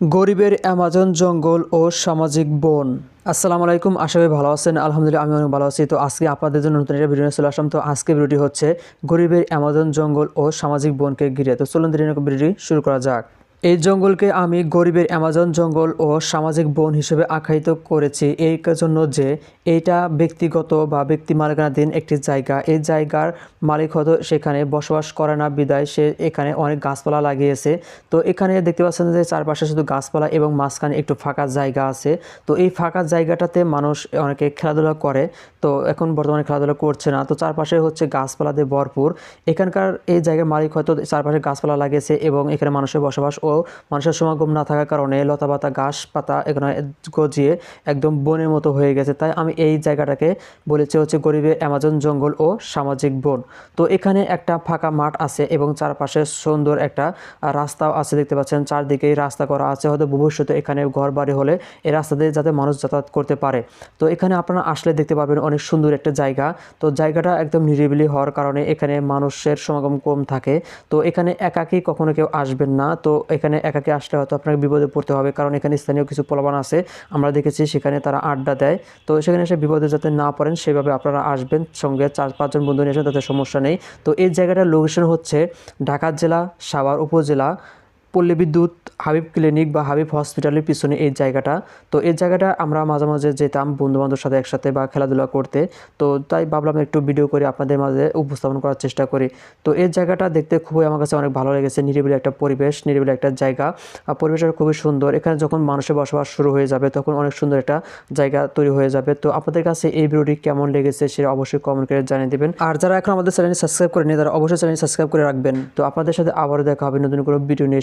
গরিবের অ্যামাজন জঙ্গল ও সামাজিক বন। আসসালামু আলাইকুম, আশা করি ভালো আছেন। আলহামদুলিল্লাহ, আমি অনেক ভালো আছি। তো আজকে আপনাদের জন্য নতুন একটা ভিডিও চলে আসলাম। তো আজকে ভিডিওটি হচ্ছে গরিবের অ্যামাজন জঙ্গল ও সামাজিক বনকে ঘিরে। তো চলুন দিন ভিডিওটি শুরু করা যাক। এই জঙ্গলকে আমি গরিবের অ্যামাজন জঙ্গল ও সামাজিক বন হিসেবে আখ্যায়িত করেছি। এই জন্য যে এইটা ব্যক্তিগত বা ব্যক্তি মালিকানাধীন একটি জায়গা। এই জায়গার মালিক হয়তো সেখানে বসবাস করে না, বিদায় সে এখানে অনেক গাছপালা লাগিয়েছে। তো এখানে দেখতে পাচ্ছেন যে চারপাশে শুধু গাছপালা এবং মাঝখানে একটু ফাঁকা জায়গা আছে। তো এই ফাঁকা জায়গাটাতে মানুষ অনেকে খেলাধুলা করে। তো এখন বর্তমানে খেলাধুলা করছে না। তো চারপাশে হচ্ছে গাছপালা দিয়ে ভরপুর। এখানকার এই জায়গার মালিক হয়তো চারপাশে গাছপালা লাগিয়েছে এবং এখানে মানুষের বসবাস মানুষের সমাগম না থাকার কারণে লতা পাতা ঘাস পাতা এখানে গজিয়ে একদম বনের মতো হয়ে গেছে। তাই আমি এই জায়গাটাকে বলেছি হচ্ছে গরিবের অ্যামাজন জঙ্গল ও সামাজিক বন। তো এখানে একটা ফাঁকা মাঠ আছে এবং চারপাশে সুন্দর একটা রাস্তাও আছে, দেখতে পাচ্ছেন। চারদিকেই রাস্তা করা আছে। হয়তো ভবিষ্যতে এখানে ঘর বাড়ি হলে এই রাস্তা দিয়ে যাতে মানুষ যাতায়াত করতে পারে। তো এখানে আপনারা আসলে দেখতে পাবেন অনেক সুন্দর একটা জায়গা। তো জায়গাটা একদম নিরিবিলি হওয়ার কারণে এখানে মানুষের সমাগম কম থাকে। তো এখানে একাকি কখনো কেউ আসবেন না। তো এখানে একাকে আসলে হয়তো আপনাকে বিপদে পড়তে হবে, কারণ এখানে স্থানীয় কিছু পোলাবান আছে। আমরা দেখেছি সেখানে তারা আড্ডা দেয়। তো সেখানে এসে বিপদে যাতে না পড়েন, সেভাবে আপনারা আসবেন সঙ্গে চার পাঁচজন বন্ধু নিয়ে আসেন তাদের সমস্যা নেই। তো এই জায়গাটার লোকেশন হচ্ছে ঢাকা জেলা, সাভার উপজেলা পল্লী বিদ্যুৎ, হাবিব ক্লিনিক বা হাবিব হসপিটালের পিছনে এই জায়গাটা। তো এই জায়গাটা আমরা মাঝে মাঝে যেতাম বন্ধু বান্ধবের সাথে একসাথে বা খেলাধুলা করতে। তো তাই ভাবলাম একটু ভিডিও করে আপনাদের মাঝে উপস্থাপন করার চেষ্টা করি। তো এই জায়গাটা দেখতে খুবই আমার কাছে অনেক ভালো লেগেছে, নিরিবিলি একটা পরিবেশ, নিরিবিলি একটা জায়গা। আর পরিবেশটা খুবই সুন্দর। এখানে যখন মানুষের বসবাস শুরু হয়ে যাবে তখন অনেক সুন্দর একটা জায়গা তৈরি হয়ে যাবে। তো আপনাদের কাছে এই ভিডিওটি কেমন লেগেছে সেটা অবশ্যই কমেন্ট করে জানিয়ে দেবেন। আর যারা এখন আমাদের চ্যানেল সাবস্ক্রাইব করেনি তারা অবশ্যই চ্যানেল সাবস্ক্রাইব করে রাখবেন। তো আপনাদের সাথে আবারও দেখা হবে নতুন কোনো ভিডিও নিয়ে।